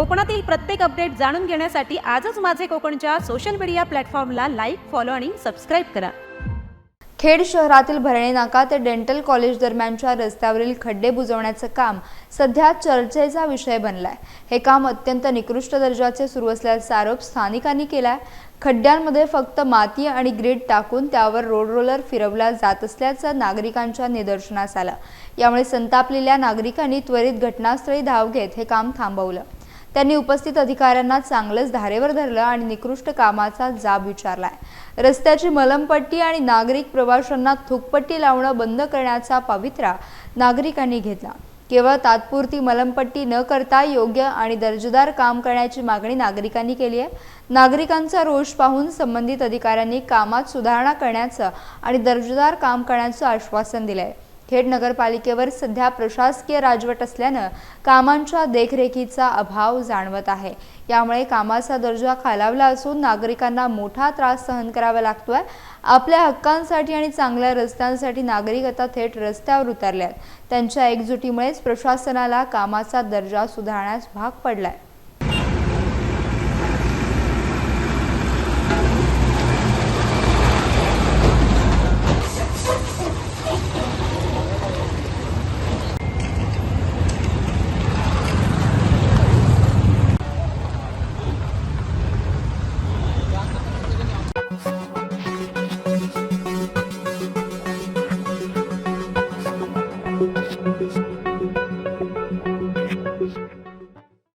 कोकणातील प्रत्येक अपडेट जाणून घेण्यासाठी आजच माझे कोकणच्या सोशल मीडिया प्लॅटफॉर्मला लाईक फॉलो आणि सबस्क्राईब करा. खेड शहरातील भरणे नाका ते डेंटल कॉलेज दरम्यानच्या रस्त्यावरील खड्डे बुजवण्याचं काम सध्या चर्चेचा विषय बनलाय. हे काम अत्यंत निकृष्ट दर्जाचे सुरू असल्याचा आरोप स्थानिकांनी केलाय. खड्ड्यांमध्ये फक्त माती आणि ग्रीड टाकून त्यावर रोड रोलर फिरवला जात असल्याचं नागरिकांच्या निदर्शनास आलं. यामुळे संतापलेल्या नागरिकांनी त्वरित घटनास्थळी धाव घेत हे काम थांबवलं. त्यांनी उपस्थित अधिकाऱ्यांना चांगलंच धारेवर धरलं आणि निकृष्ट कामाचा जाब विचारलाय. रस्त्याची मलमपट्टी आणि नागरिक प्रवाशांना थुकपट्टी लावणं बंद करण्याचा पवित्रा नागरिकांनी घेतला. केवळ तात्पुरती मलमपट्टी न करता योग्य आणि दर्जेदार काम करण्याची मागणी नागरिकांनी केली आहे. नागरिकांचा रोष पाहून संबंधित अधिकाऱ्यांनी कामात सुधारणा करण्याचं आणि दर्जेदार काम करण्याचं आश्वासन दिलं आहे खेड नगरपालिकेवर सध्या प्रशासकीय राजवट असल्यानं कामांच्या देखरेखीचा अभाव जाणवत आहे. यामुळे कामाचा दर्जा खालावला असून नागरिकांना मोठा त्रास सहन करावा लागतोय. आपल्या हक्कांसाठी आणि चांगल्या रस्त्यांसाठी नागरिक आता थेट रस्त्यावर उतरले आहेत त्यांच्या एकजुटीमुळेच प्रशासनाला कामाचा दर्जा सुधारण्यास भाग पडलाय. Thank you.